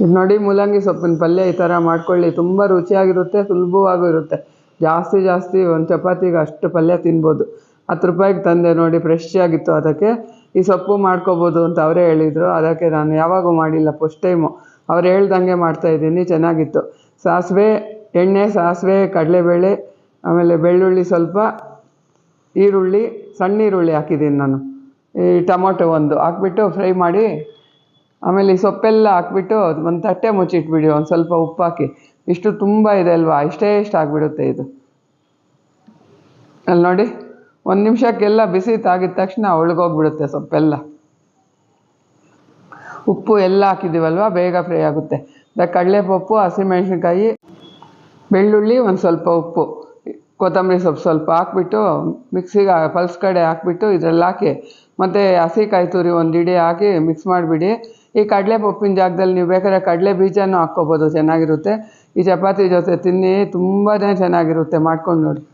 ಇದು ನೋಡಿ ಮೂಲಂಗಿ ಸೊಪ್ಪಿನ ಪಲ್ಯ ಈ ಥರ ಮಾಡ್ಕೊಳ್ಳಿ. ತುಂಬ ರುಚಿಯಾಗಿರುತ್ತೆ, ಸುಲಭವಾಗೂ ಇರುತ್ತೆ. ಜಾಸ್ತಿ ಜಾಸ್ತಿ ಒಂದು ಚಪಾತಿಗೆ ಅಷ್ಟು ಪಲ್ಯ ತಿನ್ಬೋದು. ಹತ್ತು ರೂಪಾಯಿಗೆ ತಂದೆ ನೋಡಿ ಫ್ರೆಶ್ ಆಗಿತ್ತು. ಅದಕ್ಕೆ ಈ ಸೊಪ್ಪು ಮಾಡ್ಕೋಬೋದು ಅಂತ ಅವರೇ ಹೇಳಿದರು. ಅದಕ್ಕೆ ನಾನು ಯಾವಾಗೂ ಮಾಡಿಲ್ಲ ಫಸ್ಟ್ ಟೈಮು ಅವ್ರು ಹೇಳ್ದಂಗೆ ಮಾಡ್ತಾಯಿದ್ದೀನಿ ಚೆನ್ನಾಗಿತ್ತು. ಸಾಸಿವೆ ಎಣ್ಣೆ, ಸಾಸಿವೆ, ಕಡಲೆಬೇಳೆ, ಆಮೇಲೆ ಬೆಳ್ಳುಳ್ಳಿ ಸ್ವಲ್ಪ, ಈರುಳ್ಳಿ, ಸಣ್ಣ ಈರುಳ್ಳಿ ಹಾಕಿದ್ದೀನಿ ನಾನು. ಈ ಟೊಮೊಟೊ ಒಂದು ಹಾಕ್ಬಿಟ್ಟು ಫ್ರೈ ಮಾಡಿ ಆಮೇಲೆ ಈ ಸೊಪ್ಪೆಲ್ಲ ಹಾಕ್ಬಿಟ್ಟು ಒಂದು ತಟ್ಟೆ ಮುಚ್ಚಿಟ್ಬಿಡಿ, ಒಂದು ಸ್ವಲ್ಪ ಉಪ್ಪು ಹಾಕಿ. ಇಷ್ಟು ತುಂಬ ಇದೆ ಅಲ್ವಾ? ಇಷ್ಟೇ ಇಷ್ಟು ಆಗಿಬಿಡುತ್ತೆ ಇದು. ಅಲ್ಲಿ ನೋಡಿ, ಒಂದು ನಿಮಿಷಕ್ಕೆಲ್ಲ ಬಿಸಿ ತಾಗಿದ ತಕ್ಷಣ ಒಳಗೋಗ್ಬಿಡುತ್ತೆ ಸೊಪ್ಪೆಲ್ಲ. ಉಪ್ಪು ಎಲ್ಲ ಹಾಕಿದ್ದೀವಲ್ವ ಬೇಗ ಫ್ರೈ ಆಗುತ್ತೆ. ಕಡಲೆ ಕಡಲೆಪಪ್ಪು, ಹಸಿಮೆಣಸಿನ್ಕಾಯಿ, ಬೆಳ್ಳುಳ್ಳಿ, ಒಂದು ಸ್ವಲ್ಪ ಉಪ್ಪು. ಕೊತ್ತಂಬರಿ ಸೊಪ್ಪು ಸ್ವಲ್ಪ ಹಾಕ್ಬಿಟ್ಟು, ಮಿಕ್ಸಿಗೆ ಪಲ್ಸ್ ಕಡೆ ಹಾಕ್ಬಿಟ್ಟು ಇದ್ರಲ್ಲಿ ಹಾಕಿ, ಮತ್ತು ಹಸಿ ಕಾಯಿ ತುರಿ ಒಂದು ಇಡಿ ಹಾಕಿ ಮಿಕ್ಸ್ ಮಾಡಿಬಿಡಿ. ಈ ಕಡಲೆ ಪಪ್ಪಿನ ಜಾಗದಲ್ಲಿ ನೀವು ಬೇಕಾದ್ರೆ ಕಡಲೆ ಬೀಜನೂ ಹಾಕ್ಕೋಬೋದು, ಚೆನ್ನಾಗಿರುತ್ತೆ. ಈ ಚಪಾತಿ ಜೊತೆ ತಿನ್ನಿ ತುಂಬಾ ಚೆನ್ನಾಗಿರುತ್ತೆ, ಮಾಡ್ಕೊಂಡು ನೋಡಿ.